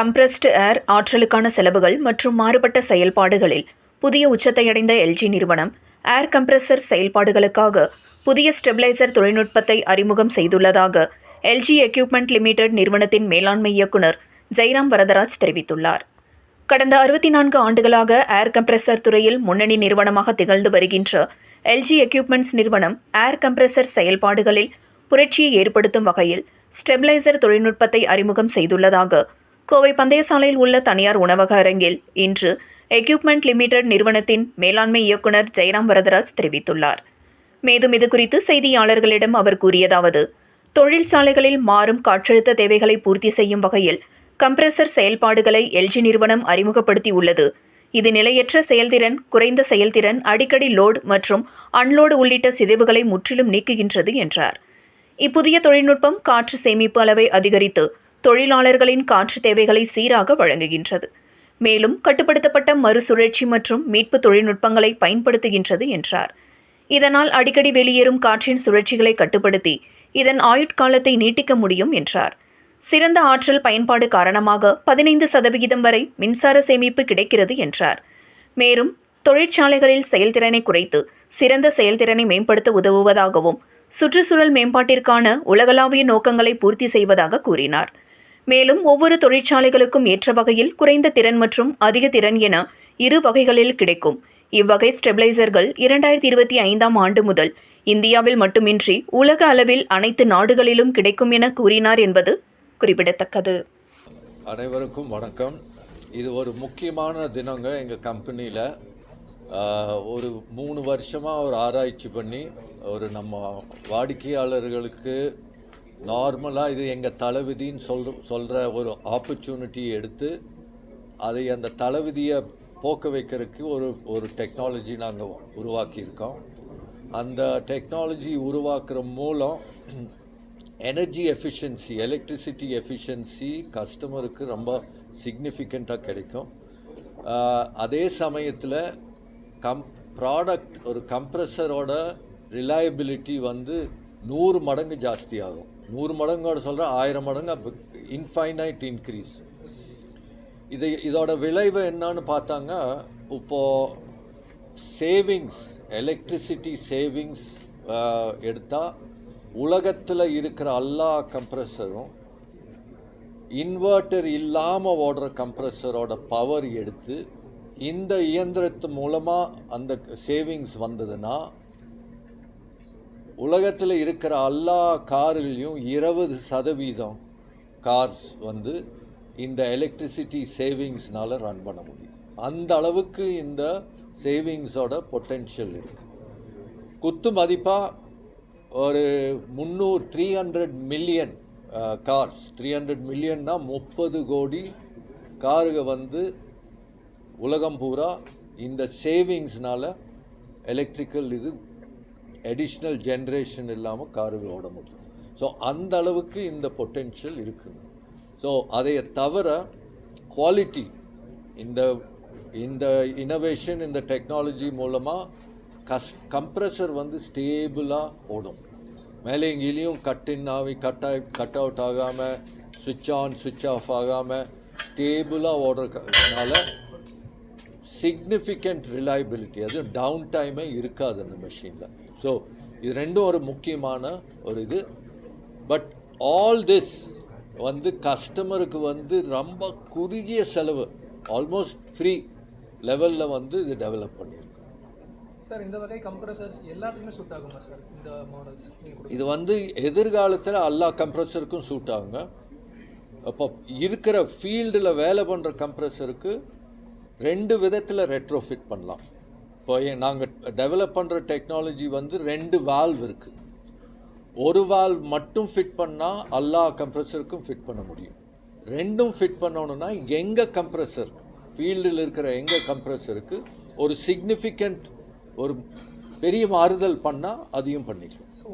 Compressed ஏர் ஆற்றலுக்கான செலவுகள் மற்றும் மாறுபட்ட செயல்பாடுகளில் புதிய உச்சத்தை அடைந்த எல்ஜி நிறுவனம் ஏர் கம்ப்ரஸர் செயல்பாடுகளுக்காக புதிய ஸ்டெபிலைசர் தொழில்நுட்பத்தை அறிமுகம் செய்துள்ளதாக எல்ஜி எக்யூப்மெண்ட் லிமிடெட் நிறுவனத்தின் மேலாண்மை இயக்குனர் ஜெய்ராம் வரதராஜ் தெரிவித்துள்ளார். கடந்த அறுபத்தி நான்கு ஆண்டுகளாக ஏர் கம்ப்ரஸர் துறையில் முன்னணி நிறுவனமாக திகழ்ந்து வருகின்ற எல்ஜி எக்யூப்மெண்ட்ஸ் நிறுவனம் ஏர் கம்ப்ரஸர் செயல்பாடுகளில் புரட்சியை ஏற்படுத்தும் வகையில் ஸ்டெபிலைசர் தொழில்நுட்பத்தை அறிமுகம் செய்துள்ளதாக கோவை பந்தயசாலையில் உள்ள தனியார் உணவக அரங்கில் இன்று எக்யூப்மெண்ட் லிமிடெட் நிறுவனத்தின் மேலாண்மை இயக்குனர் ஜெயராம் வரதராஜ் தெரிவித்துள்ளார். மேலும் இதுகுறித்து செய்தியாளர்களிடம் அவர் கூறியதாவது தொழிற்சாலைகளில் மாறும் காற்றழுத்த தேவைகளை பூர்த்தி செய்யும் வகையில் கம்ப்ரெசர் செயல்பாடுகளை எல்ஜி நிறுவனம் அறிமுகப்படுத்தியுள்ளது. இது நிலையற்ற செயல்திறன் குறைந்த செயல்திறன் அடிக்கடி லோட் மற்றும் அன்லோடு உள்ளிட்ட சிதைவுகளை முற்றிலும் நீக்குகின்றது என்றார். இப்புதிய தொழில்நுட்பம் காற்று சேமிப்பு அளவை அதிகரித்து தொழிலாளர்களின் காற்று தேவைகளை சீராக வழங்குகின்றது. மேலும் கட்டுப்படுத்தப்பட்ட மறுசுழற்சி மற்றும் மீட்பு தொழில்நுட்பங்களை பயன்படுத்துகின்றது என்றார். இதனால் அடிக்கடி வெளியேறும் காற்றின் சுழற்சிகளை கட்டுப்படுத்தி இதன் ஆயுட்காலத்தை நீட்டிக்க முடியும் என்றார். சிறந்த ஆற்றல் பயன்பாடு காரணமாக பதினைந்து சதவிகிதம் வரை மின்சார சேமிப்பு கிடைக்கிறது என்றார். மேலும் தொழிற்சாலைகளில் செயல்திறனை குறைத்து சிறந்த செயல்திறனை மேம்படுத்த உதவுவதாகவும் சுற்றுச்சூழல் மேம்பாட்டிற்கான உலகளாவிய நோக்கங்களை பூர்த்தி செய்வதாக கூறினார். மேலும் ஒவ்வொரு தொழிற்சாலைகளுக்கும் ஏற்ற வகையில் குறைந்த திறன் மற்றும் அதிக திறன் என இரு வகைகளில் கிடைக்கும். இவ்வகை ஸ்டெபிளைசர்கள் இரண்டாயிரத்தி இருபத்தி ஐந்தாம் ஆண்டு முதல் இந்தியாவில் மட்டுமின்றி உலக அளவில் அனைத்து நாடுகளிலும் கிடைக்கும் என கூறினார் என்பது குறிப்பிடத்தக்கது. அனைவருக்கும் வணக்கம். இது ஒரு முக்கியமான தினங்க எங்கள் கம்பெனியில் ஒரு மூணு வருஷமாக ஒரு ஆராய்ச்சி பண்ணி ஒரு நம்ம வாடிக்கையாளர்களுக்கு நார்மலாக இது எங்கள் தலைவிதின்னு சொல் சொல்கிற ஒரு ஆப்பர்ச்சுனிட்டி எடுத்து அதை அந்த தலைவிதியை போக்க வைக்கிறதுக்கு ஒரு ஒரு டெக்னாலஜி நாங்கள் உருவாக்கியிருக்கோம். அந்த டெக்னாலஜி உருவாக்குற மூலம் எனர்ஜி எஃபிஷியன்சி எலக்ட்ரிசிட்டி எஃபிஷியன்சி கஸ்டமருக்கு ரொம்ப சிக்னிஃபிகண்ட்டாக கிடைக்கும். அதே சமயத்தில் கம் ப்ராடக்ட் ஒரு கம்ப்ரஸரோட ரிலையபிலிட்டி வந்து நூறு மடங்கு ஜாஸ்தி ஆகும் நூறு மடங்கோட சொல்கிறேன் ஆயிரம் மடங்கு இன்ஃபைனைட் இன்க்ரீஸ் இது இதோட விளைவு என்னன்னு பார்த்தாங்க இப்போது சேவிங்ஸ் எலக்ட்ரிசிட்டி சேவிங்ஸ் எடுத்தால் உலகத்தில் இருக்கிற எல்லா கம்ப்ரஸரும் இன்வெர்ட்டர் இல்லாமல் ஓடுற கம்ப்ரஸரோட பவர் எடுத்து இந்த இயந்திரத்து மூலமாக அந்த சேவிங்ஸ் வந்ததுன்னா உலகத்தில் இருக்கிற எல்லா கார்களையும் இருபது சதவீதம் கார்ஸ் வந்து இந்த எலக்ட்ரிசிட்டி சேவிங்ஸ்னால் ரன் பண்ண முடியும். அந்த அளவுக்கு இந்த சேவிங்ஸோட பொட்டென்ஷியல் இருக்குது குத்து மதிப்பாக ஒரு முந்நூறு three hundred million cars three hundred மில்லியன்னா முப்பது கோடி காருக வந்து உலகம் பூரா இந்த சேவிங்ஸ்னால் எலக்ட்ரிக்கல் இது அடிஷ்னல் ஜென்ரேஷன் இல்லாமல் காருகள் ஓட முடியும். ஸோ அந்த அளவுக்கு இந்த பொட்டென்ஷியல் இருக்குது. ஸோ அதைய தவிர குவாலிட்டி இந்த இந்த இனோவேஷன் இந்த டெக்னாலஜி மூலமாக கஸ் கம்ப்ரஸர் வந்து ஸ்டேபிளாக ஓடும். மேலே எங்கேயும் கட் இன் ஆகி கட் ஆகி கட் அவுட் ஆகாமல் சுவிட்ச் ஆன் சுவிட்ச் ஆஃப் ஆகாமல் ஸ்டேபிளாக ஓடுறதுனால சிக்னிஃபிகண்ட் ரிலையபிலிட்டி அது டவுன் டைமே இருக்காது அந்த மெஷினில் ஸோ இது ரெண்டும் ஒரு முக்கியமான ஒரு இது. பட் ஆல் திஸ் வந்து கஸ்டமருக்கு வந்து ரொம்ப குறுகிய செலவு. ஆல்மோஸ்ட் ஃப்ரீ லெவலில் வந்து இது டெவலப் பண்ணியிருக்கு சார் இந்த வகை கம்ப்ரஸர்ஸ் எல்லாத்துக்குமே சூட் ஆகுமா சார் இந்த மாடல்ஸ் இது வந்து எதிர்காலத்தில் எல்லா கம்ப்ரஸருக்கும் சூட் ஆகுங்க. அப்போ இருக்கிற ஃபீல்டில் வேலை பண்ணுற கம்ப்ரஸருக்கு ரெண்டு விதத்தில் ரெட்ரோஃபிட் பண்ணலாம். இப்போ நாங்கள் டெவலப் பண்ணுற டெக்னாலஜி வந்து ரெண்டு வால்வ் இருக்குது ஒரு வால்வ் மட்டும் ஃபிட் பண்ணால் எல்லா கம்ப்ரெஸருக்கும் ஃபிட் பண்ண முடியும். ரெண்டும் ஃபிட் பண்ணணும்னா எங்கள் கம்ப்ரெஸர் ஃபீல்டில் இருக்கிற எங்கள் கம்ப்ரெஸருக்கு ஒரு சிக்னிஃபிகண்ட் ஒரு பெரிய மாறுதல் பண்ணால் அதையும் பண்ணிக்கலாம். ஸோ